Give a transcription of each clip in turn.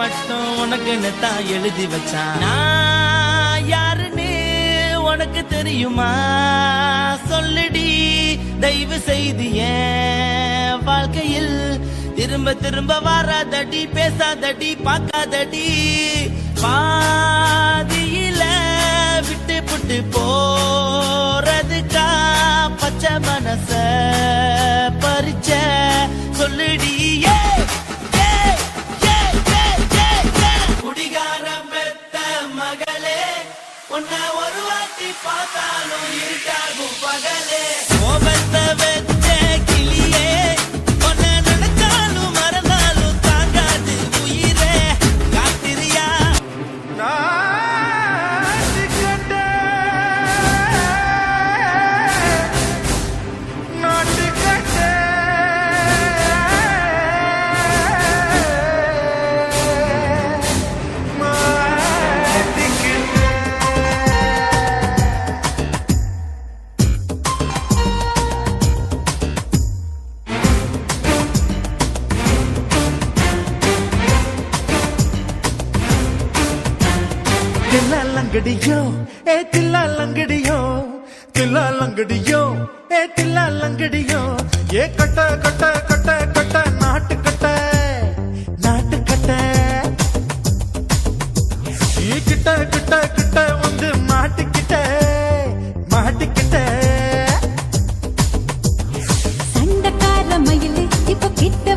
மட்டும் உனக்குன்னு தான் எழுதி வச்சான். நான் யாருன்னு உனக்கு தெரியுமா? சொல்லுடி தயவு செய்து வாழ்க்கையில் திரும்ப திரும்ப வராதடி பேசாதடி பார்க்காதடி. தில்லாலங்கடியோ? ஏ தில்லாலங்கடியோ? தில்லாலங்கடியோ? ஏ தில்லாலங்கடியோ? ஏ கட்ட கட்ட கட்ட கட்ட நாட்டு கட்ட நாட்டு கட்ட. ஈ கிட்ட கிட்ட கிட்ட வந்து மாட்டிக்கிட்ட மாட்டிக்கிட்ட சண்டக்கார மயிலு இப்ப கிட்ட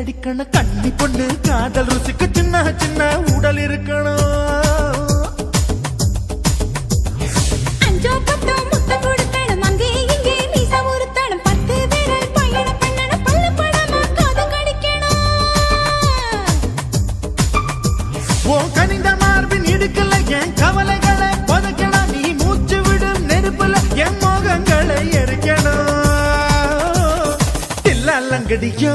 வெயில் அடிக்கணும். கண்ணி பொண்ணு காதல் ருசிக்க சின்ன சின்ன உடல் இருக்கணும். கனிந்த மார்பின் இடுக்கல என் கவலைகளை புதைக்கணும் நீ மூச்சு விடும் நெருப்புல என் மோகங்களை எரிக்கணும். தில்லாலங்கடியோ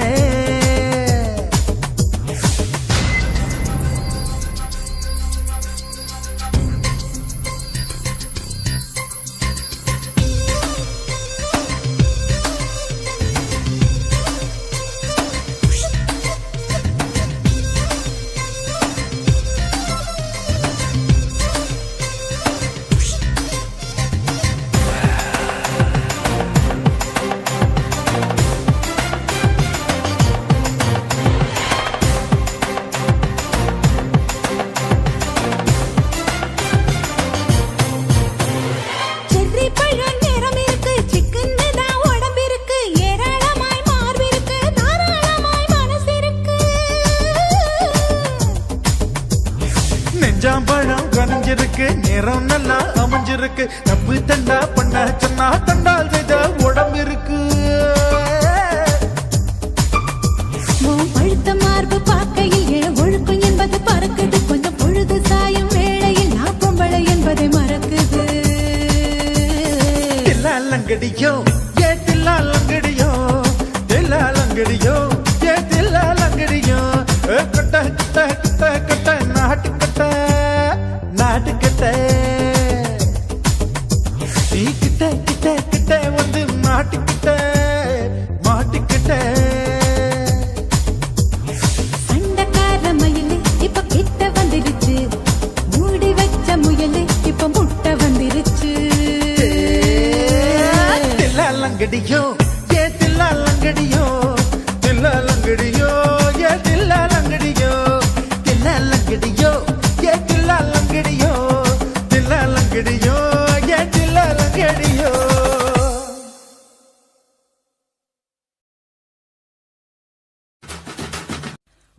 நேரம் நல்லா அமைஞ்சிருக்கு. தப்பு தண்டா பண்ண சொன்னா தண்டால் செய்த உடம்பு இருக்கு.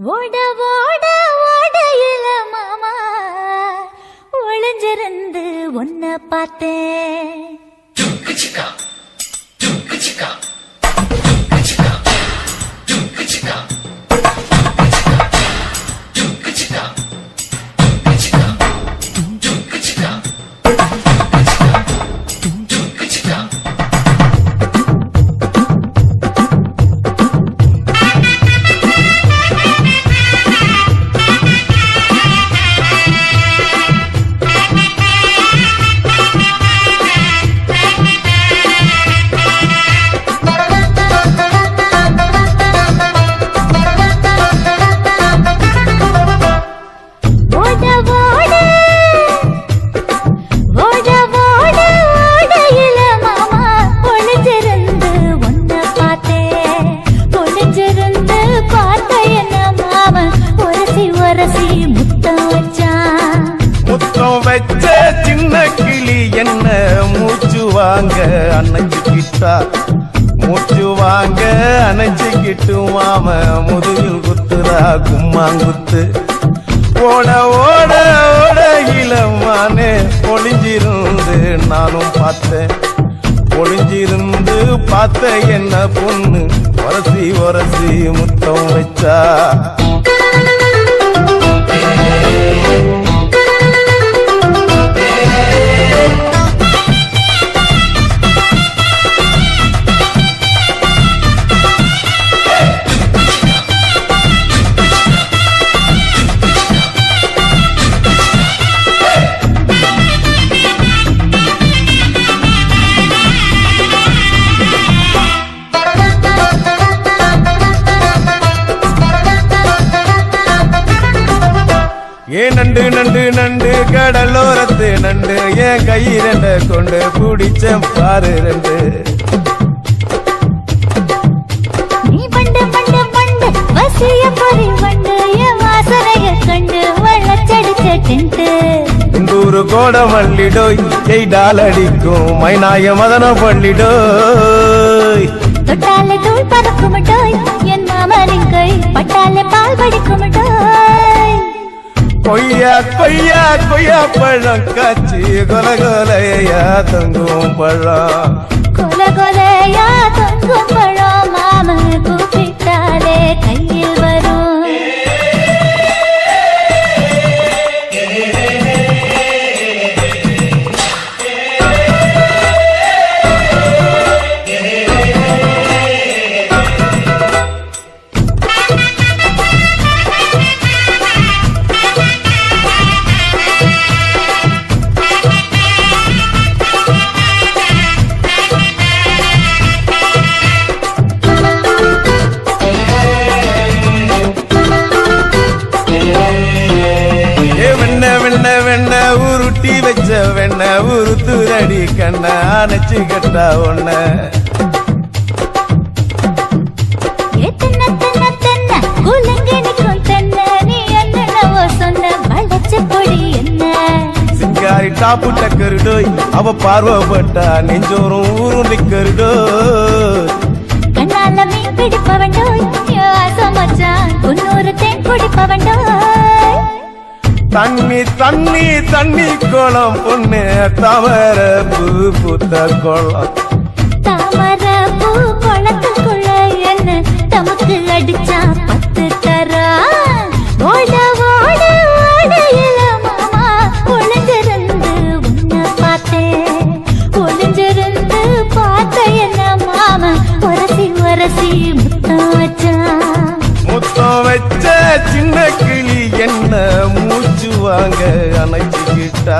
ஓட ஓட ஓடையில மாமா. ஒளிஞ்சிருந்து ஒன்ன பார்த்தேன். கும்மாங்குத்து ஓட ஓட ஓட இளமானே ஒளிஞ்சிருந்து நானும் பார்த்தேன். ஒளிஞ்சிருந்து பார்த்த என்ன பொண்ணு? ஒரசி ஒரசி முத்தம் வச்சா. நண்டு நண்டு நண்டு கடலோரத்து நண்டு. என் கை ரெண்ட கொண்டு பிடிச்ச பாரு ரெண்டு. இந்தூரு கோட மல்லிடோய் எய்டால் அடிக்கும் மைனாய மதன பள்ளிடோய் தொட்டாலே தூள் பறக்குமட்டோய் என் மாமனின் கை பட்டாலே பால் படிக்குமட்டோய் கொய்யா கொய்யா கொய்யா பழம் காய்ச்சி கொல கொலையா தங்கும் பழம். கொல கொலையா தங்கும் பழம் மாமன் கூப்பிட்டாலே கையே வெண்ண உருத்துரடி கண்ண அணைச்சு கட்டா ஒன்ன சிங்காரி டாப்பு டக்கருடோய் அவ பார்வப்பட்டா நெஞ்சோறும் ஊரும் நிக்கருடோய் கண்ணால மீன் பிடிப்பவண்டோய் ஆசை மச்சான் குன்னூறு தேன் குடிப்பவண்டோய் தண்ணி தண்ணி தண்ணி குளம் பொண்ணு தவற பூ பூத்த குளம். தாமர பூ குளத்துக்குள்ள என்ன? தமக்கு அடிச்சா பத்து தரா? ஓட ஓட ஓடையில மாமா ஒளிஞ்சிருந்து உன்னை பார்த்தேன் ஒளிஞ்சிருந்து பார்த்த என்ன மாமா? உரசி உரசி முத்தம் வச்சான் முத்தம் வச்ச சின்ன கிளி என்ன வாங்க அணைச்சிக்கிட்டா.